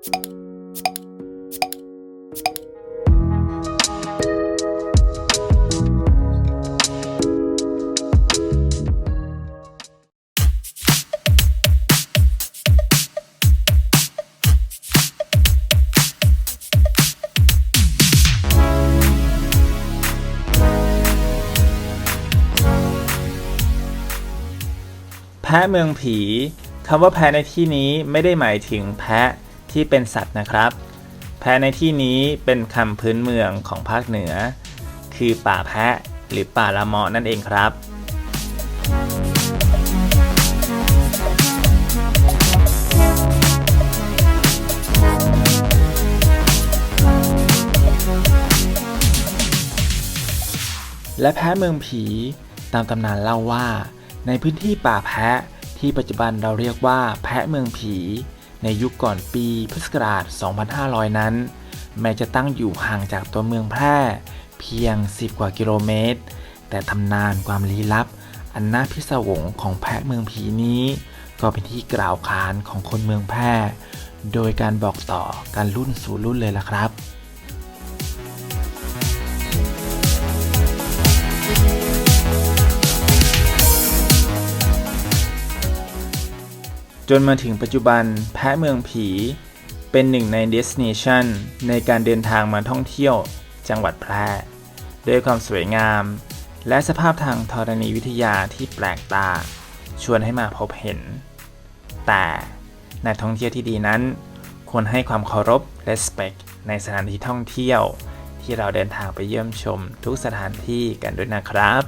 แพะเมืองผี คำว่าแพะในที่นี้ไม่ได้หมายถึงแพะ ที่เป็นสัตว์นะครับ แพะในที่นี้เป็นคำพื้นเมืองของภาคเหนือ คือป่าแพะหรือป่าละเมาะนั่นเองครับและแพะเมืองผีตามตำนานเล่าว่า ในพื้นที่ป่าแพะที่ปัจจุบันเราเรียกว่าแพะเมืองผี ในยุคก่อนปีพุทธศักราช 2500 นั้น แม้จะตั้งอยู่ห่างจากตัวเมืองแพร่ เพียง 10 กว่ากิโลเมตร แต่ตำนานความลี้ลับ อันน่าพิศวงของแพะเมืองผีนี้ ก็เป็นที่กล่าวขานของคนเมืองแพร่ โดยการบอกต่อการรุ่นสู่รุ่นเลยล่ะครับ จนมาถึงปัจจุบันแพะเมืองผี เป็นหนึ่งใน destination ในการเดินทางมาท่องเที่ยว จังหวัดแพร่ด้วยความสวยงาม และสภาพทางธรณีวิทยาที่แปลกตา ชวนให้มาพบเห็น แต่นักท่องเที่ยวที่ดีนั้น ควรให้ความเคารพ respect ในสถานที่ท่องเที่ยว ที่เราเดินทางไปเยี่ยมชมทุกสถานที่กันด้วยนะครับ